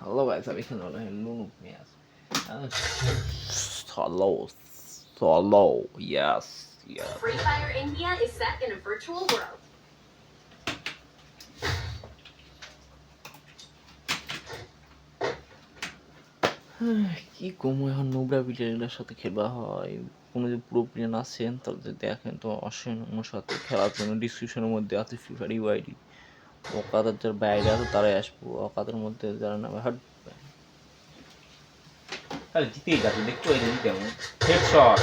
Hello guys, আমি এখানে হলো নুনু মিয়াস Hello, hello, yes, yes. Free Fire India is set in a virtual world. কি কমু এখন নোবরা প্লেয়ারগুলোর সাথে খেলা হয় কোনো যদি পুরো প্লেয়ার আছেন তাহলে দেখেন তো আসেন আমার সাথে খেলার জন্য ডিসক্রিপশনের মধ্যে আছে ফ্রি ফায়ার ইউআইডি ওকাদের যার বাইরে আছে, তারাই আসব। ওকাদের মধ্যে যারা নামে, হাট। তাহলে জিতেই যাচ্ছে দেখতো এই জিতে কেমন। হেডশট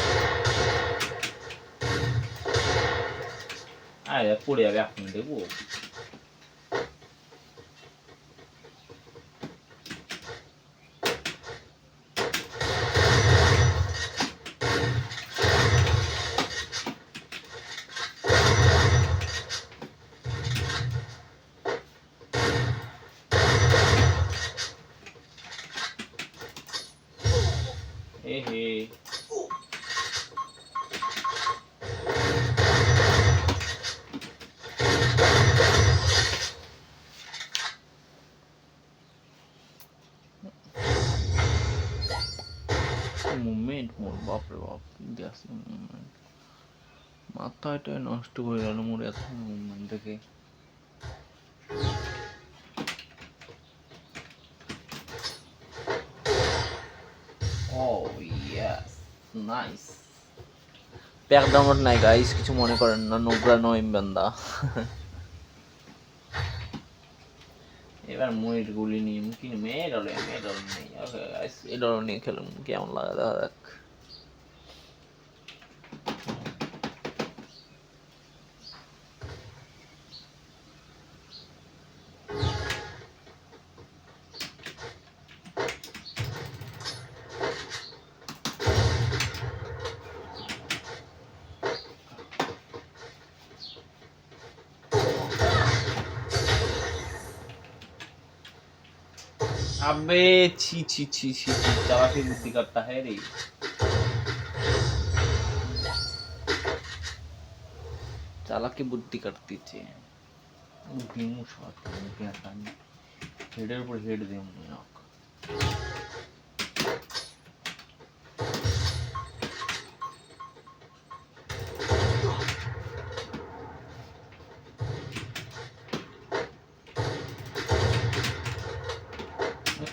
আরে পড়ে যাবে, এখন দেখব। হে হে মুভমেন্ট মোর বাপরে বাপ গ্যাস মুভমেন্ট মাথাটাই নষ্ট করে গেল মোর এত মুভমেন্ট নাইস প্যাক ডাউনলোড নাই গাইস কিছু মনে করেন না, নোংরা নয় বান্দা। এবার ময়ূর গুলি নিয়ে কি মেডল মেডল নেই। ওকে গাইস এডল নিয়ে খেলুন, কেমন লাগে, দেখা যাক। अबे, छी छी छी छी दवा की बुद्धि करता है रे। चाला की बुद्धि करती थी। गेमू शॉट हेडर पर हेड दे मुझे आप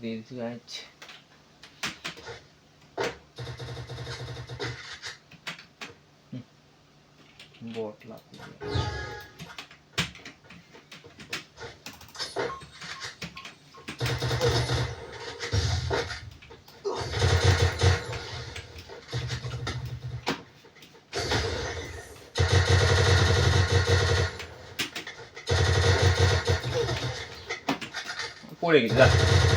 these guys बोट लाती है পড়ে গেছে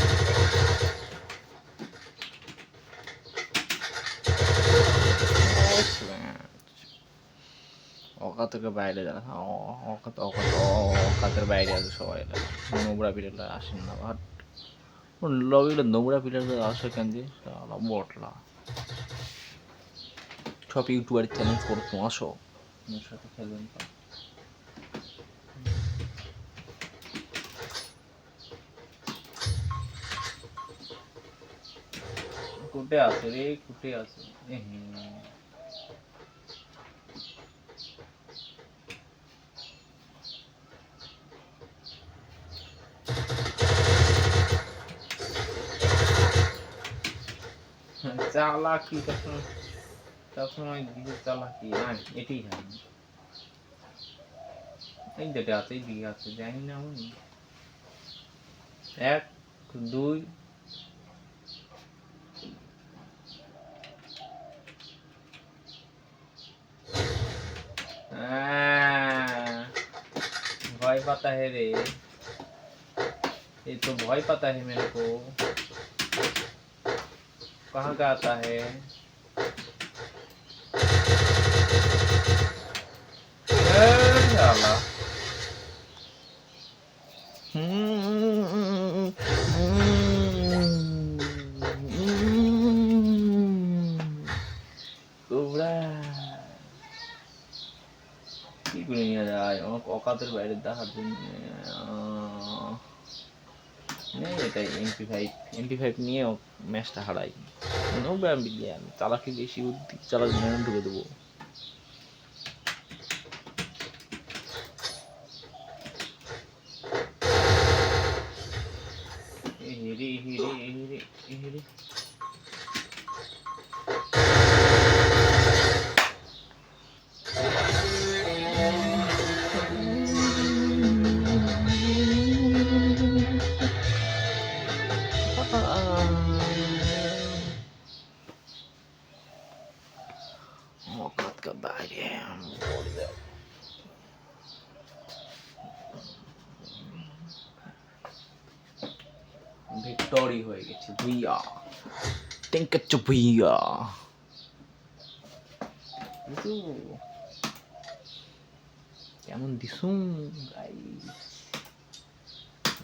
যা অকা থেকে বাইরে যারা অকাতের বাইরে আছে সবাই। এরা। নোংরা পিলাররা আসেন না বাট লবিগুলো নোংরা পিলাররা আসে কেন দিয়ে বটলা। সব ইউটিউবার চ্যালেঞ্জ করতো আসো। সাথে খেলবেন তো। কুটে আছে রে, কুটে চালাকি সবসময় সবসময় দিকে চালাকি না এটাই হয় এই যেটা আছে এই দিকে আছে জানি না আমি এক দুই আহ, ভয় পাতা হে রে ये तो भय पता है मेरे को कहाँ का आता है ए, साला কোবরা কি করে নিয়ে যায় আমার অকাতের বাইরে দেখার জন্য আহ, নেই এটাই এমপি ফাইভ এমপি ফাইভ নিয়েও ম্যাচটা হারাই। নোবরা বিলিয়ান চালাকি বেশি বুদ্ধি চালাকি ঢুকে দেবো। মকাত কা বাইরে ভিক্টরি হয়ে গেছে ভুইয়া। টেঙ্কাচ্চ ভুইয়া। কেমন দিসুম গাইস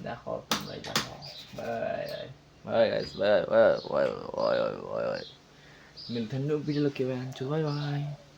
দেখো তোমরাই দেখো bye. Bye guys, bye, bye, bye, bye, bye, bye. Mình thân nước video là kiểu bạn chú, bye bye.